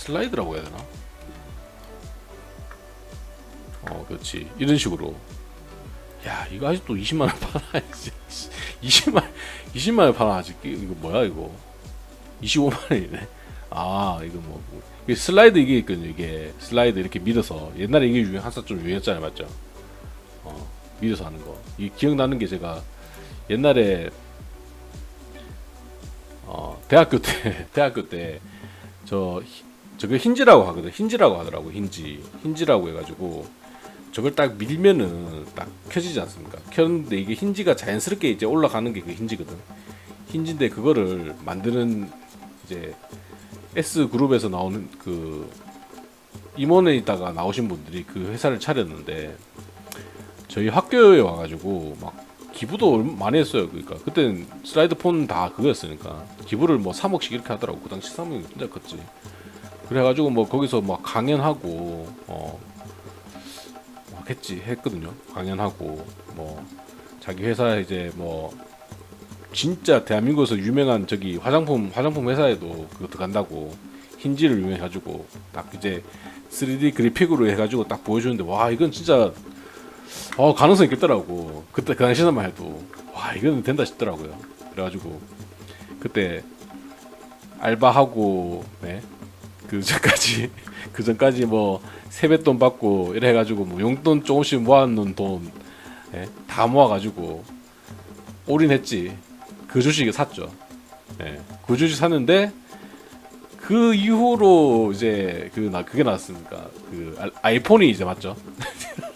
슬라이드라고 해야 되나? 어, 그렇지. 이런 식으로. 야, 이거 아직도 20만 원 팔아야지. 20만 20만 원 팔아 아직 이거 뭐야 이거? 25만 원이네. 아, 이거 뭐 이게 슬라이드 이게 있거든요. 이게 슬라이드 이렇게 밀어서 옛날에 이게 유행 한참 좀 유행했잖아요, 맞죠? 어, 밀어서 하는 거. 이 기억나는 게 제가 옛날에 어, 대학교 때 대학교 때 저 저거 힌지라고 하거든. 힌지라고 하더라고. 힌지. 힌지라고 해가지고 저걸 딱 밀면은 딱 켜지지 않습니까? 켰는데 이게 힌지가 자연스럽게 이제 올라가는 게 그 힌지거든. 힌지인데 그거를 만드는 이제 S 그룹에서 나오는 그 임원에 있다가 나오신 분들이 그 회사를 차렸는데 저희 학교에 와가지고 막 기부도 많이 했어요. 그러니까 그때는 슬라이드 폰 다 그거였으니까 기부를 뭐 3억씩 이렇게 하더라고. 그 당시 3억이 진짜 컸지. 그래가지고 뭐 거기서 막 강연하고 어막 했지 했거든요. 강연하고 뭐 자기 회사 이제 뭐 진짜 대한민국에서 유명한 저기 화장품 화장품 회사에도 그거 들어간다고 힌지를 유명해가지고 딱 이제 3D 그래픽으로 해가지고 딱 보여주는데 와 이건 진짜 어 가능성 있겠더라고 그때 그 당시에만 해도 와 이건 된다 싶더라고요 그래가지고 그때 알바하고 네. 그 전까지 그 전까지 뭐 세뱃돈 받고 이래 해가지고 뭐 용돈 조금씩 모아놓은 돈 예, 다 모아가지고 올인했지 그 주식을 샀죠. 예, 그 주식 샀는데 그 이후로 이제 그 나 그게 나왔습니까? 그 아- 아이폰이 이제 맞죠?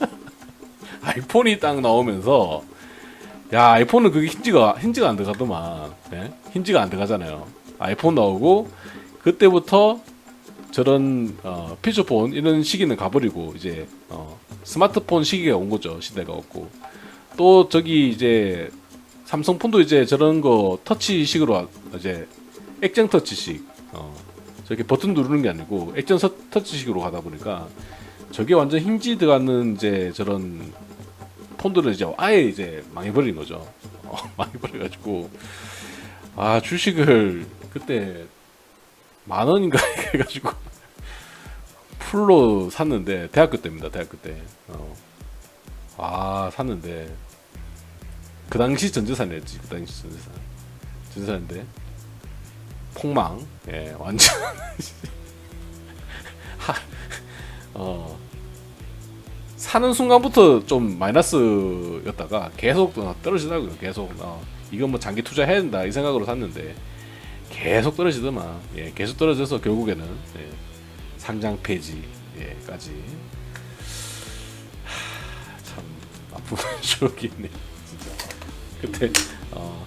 아이폰이 딱 나오면서 야 아이폰은 그게 힌지가 힌지가 안 들어가더만 예? 힌지가 안 들어가잖아요. 아이폰 나오고 그때부터 저런 어, 피처폰 이런 시기는 가버리고 이제 어, 스마트폰 시기가 온 거죠 시대가 없고. 또 저기 이제 삼성폰도 이제 저런 거 터치식으로 와- 이제 액정 터치식 어, 저렇게 버튼 누르는 게 아니고 액정 서- 터치식으로 가다 보니까 저게 완전 힌지 들어가는 이제 저런 폰들은 이제 아예 이제 망해버린 거죠. 어, 망해버려가지고. 아 주식을 그때 만 원인가? 해가지고 풀로 샀는데 대학교 때입니다 대학교 때. 어. 아 샀는데. 그 당시 전재산이었지 그 당시 전재산. 전재산인데. 폭망. 예 완전. 하, 어. 사는 순간부터 좀 마이너스였다가 계속 어, 떨어지더라고요 계속. 어, 이건 뭐 장기 투자해야 된다 이 생각으로 샀는데 계속 떨어지더만. 예, 계속 떨어져서 결국에는 예, 상장 폐지까지. 참 아픈 추억이 있네 진짜. 그때 어,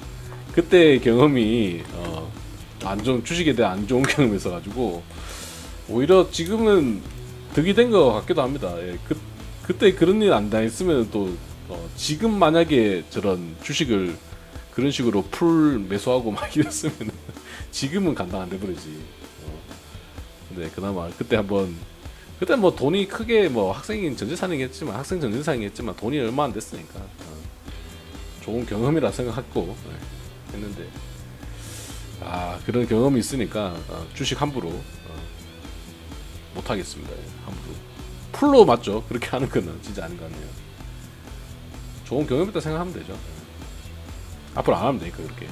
그때 경험이 어, 안 좋은 주식에 대한 안 좋은 경험이 있어가지고 오히려 지금은 득이 된 것 같기도 합니다. 예, 그 그때 그런 일 안 당했으면 또 어, 지금 만약에 저런 주식을 그런 식으로 풀 매수하고 막 이랬으면 지금은 감당 안 돼버리지. 어. 근데 그나마 그때 한번 그때 뭐 돈이 크게 뭐 학생인 전재산이겠지만 학생 전재산이겠지만 돈이 얼마 안 됐으니까 어. 좋은 경험이라 생각했고 예, 했는데 아 그런 경험이 있으니까 어, 주식 함부로 어, 못 하겠습니다. 예, 함부로 풀로 맞죠? 그렇게 하는 거는 진짜 아닌 것 같네요. 좋은 경험이다 생각하면 되죠. 예. 앞으로 안 하면 되니까 그렇게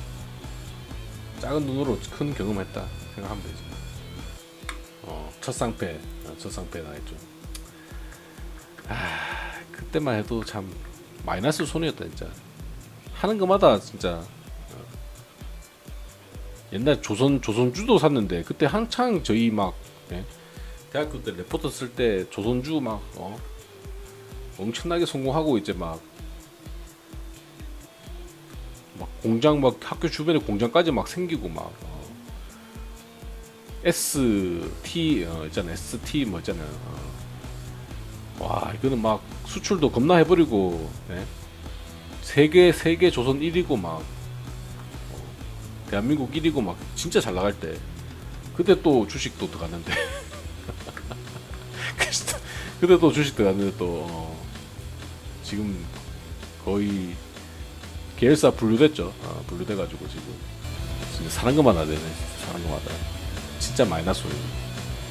작은 눈으로 큰 경험했다 생각하면 되지. 어, 첫 쌍패, 어, 첫 쌍패 나했죠. 아, 그때만 해도 참 마이너스 손이었다 진짜. 하는 것마다 진짜 어, 옛날 조선 조선주도 샀는데 그때 한창 저희 막 예? 대학교 때 레포터 쓸 때 조선주 막 어? 엄청나게 성공하고 이제 막 막 공장 막 학교 주변에 공장까지 막 생기고 막 어. ST 어, 있잖아 ST 뭐 있잖아요. 어. 와 이거는 막 수출도 겁나 해버리고 예? 세계 세계 조선 1위고 막 어, 대한민국 1위고 막 진짜 잘 나갈 때 그때 또 주식도 들어갔는데 그때 또 주식 들어갔는데 또 어, 지금 거의 계열사 분류됐죠. 어, 분류돼가지고 지금 사는 것마다 되네. 사는 것마다 진짜 마이너스.